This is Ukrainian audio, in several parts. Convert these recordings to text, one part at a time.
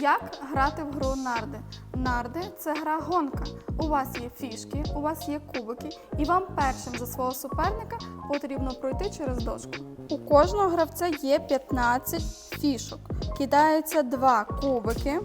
Як грати в гру нарди? Нарди це гра гонка. У вас є фішки, у вас є кубики, і вам першим за свого суперника потрібно пройти через дошку. У кожного гравця є 15 фішок. Кидається два кубики.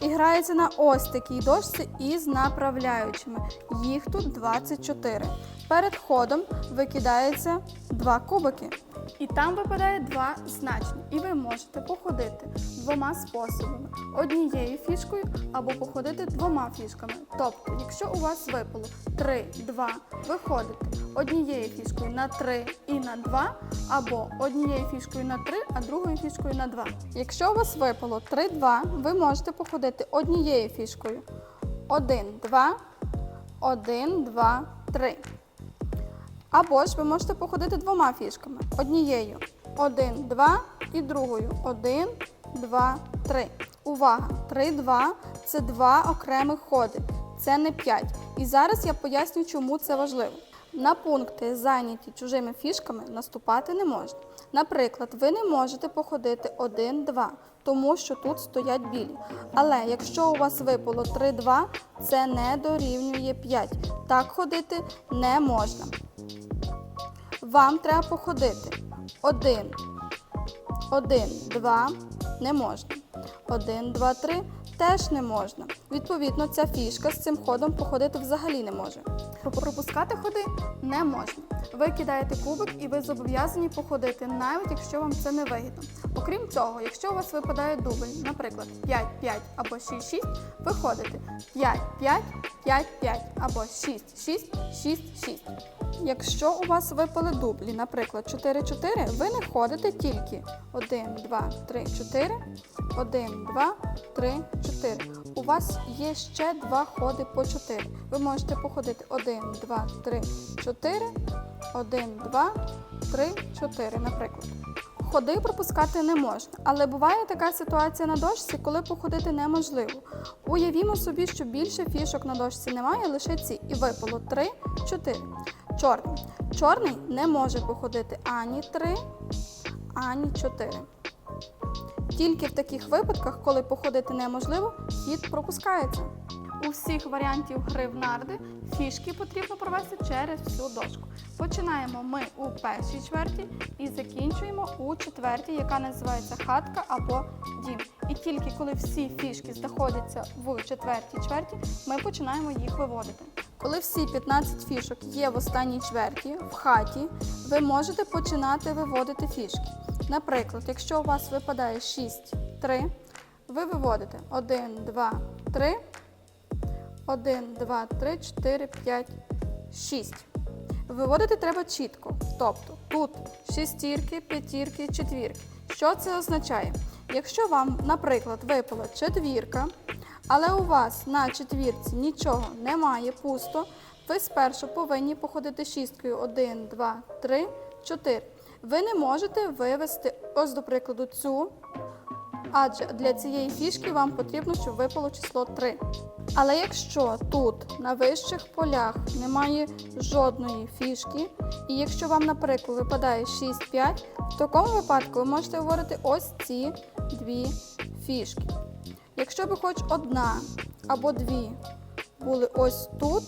І грається на ось такій дошці із направляючими. Їх тут 24. Перед ходом викидається два кубики. І там випадає два значення. І ви можете походити двома способами: однією фішкою або походити двома фішками. Тобто, якщо у вас випало 3, 2, ви ходите однією фішкою на 3 і на 2, або однією фішкою на 3, а другою фішкою на 2. Якщо у вас випало 3, 2, ви можете походити однією фішкою 1, 2, 1, 2, 3. Або ж ви можете походити двома фішками. Однією 1, 2 і другою 1, 2, 3. Увага! 3, 2 це два окремих ходи. Це не 5. І зараз я поясню, чому це важливо. На пункти, зайняті чужими фішками, наступати не можна. Наприклад, ви не можете походити 1, 2, тому що тут стоять білі. Але якщо у вас випало 3, 2, це не дорівнює 5. Так ходити не можна. Вам треба походити. Один. Один, два не можна. Один, два, три теж не можна. Відповідно, ця фішка з цим ходом походити взагалі не може. Пропускати ходи не можна. Ви кидаєте кубик і ви зобов'язані походити, навіть якщо вам це не вигідно. Окрім цього, якщо у вас випадає дубль, наприклад, 5, 5 або 6, 6, ви ходите 5, 5, 5, 5 або 6, 6, 6, 6. Якщо у вас випали дублі, наприклад, 4, 4, ви не ходите тільки 1, 2, 3, 4, 1, 2, 3, 4. У вас є ще два ходи по 4. Ви можете походити 1, 2, 3, 4, 1, 2, 3, 4, наприклад. Ходи пропускати не можна, але буває така ситуація на дошці, коли походити неможливо. Уявімо собі, що більше фішок на дошці немає, лише ці, і випало 3, 4. Чорний. Чорний не може походити ані 3, ані 4. Тільки в таких випадках, коли походити неможливо, хід пропускається. У всіх варіантів гри в нарди фішки потрібно провести через всю дошку. Починаємо ми у першій чверті і закінчуємо у четвертій, яка називається хатка або дім. І тільки коли всі фішки знаходяться в четвертій чверті, ми починаємо їх виводити. Коли всі 15 фішок є в останній чверті, в хаті, ви можете починати виводити фішки. Наприклад, якщо у вас випадає 6, 3, ви виводите 1, 2, 3, 1, 2, 3, 4, 5, 6. Виводити треба чітко. Тобто тут шестірки, п'ятірки, четвірки. Що це означає? Якщо вам, наприклад, випала четвірка, але у вас на четвірці нічого немає, пусто, ви спершу повинні походити шісткою 1, 2, 3, 4. Ви не можете вивести, ось до прикладу, цю, адже для цієї фішки вам потрібно, щоб випало число 3. Але якщо тут на вищих полях немає жодної фішки, і якщо вам, наприклад, випадає 6-5, в такому випадку ви можете говорити ось ці дві фішки. Якщо б хоч одна або дві були ось тут,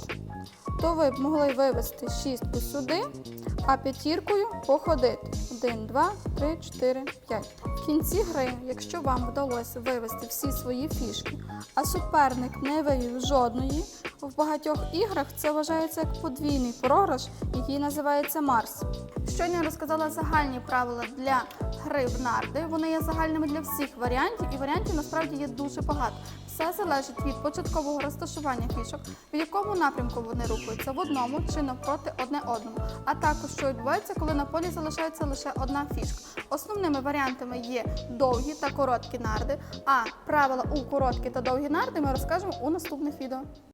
то ви б могли вивести шістку сюди, а п'ятіркою походити. 1, 2, 3, 4, 5. В кінці гри, якщо вам вдалося вивести всі свої фішки, а суперник не вивів жодної, в багатьох іграх це вважається як подвійний програш, який називається Марс. Щойно я розказала загальні правила для гри в нарди. Вони є загальними для всіх варіантів, і варіантів насправді є дуже багато. Все залежить від початкового розташування фішок, в якому напрямку вони рухаються в одному чи навпроти одне одному. А також що відбувається, коли на полі залишається лише одна фішка. Основними варіантами є довгі та короткі нарди. А правила у короткі та довгі нарди ми розкажемо у наступних відео.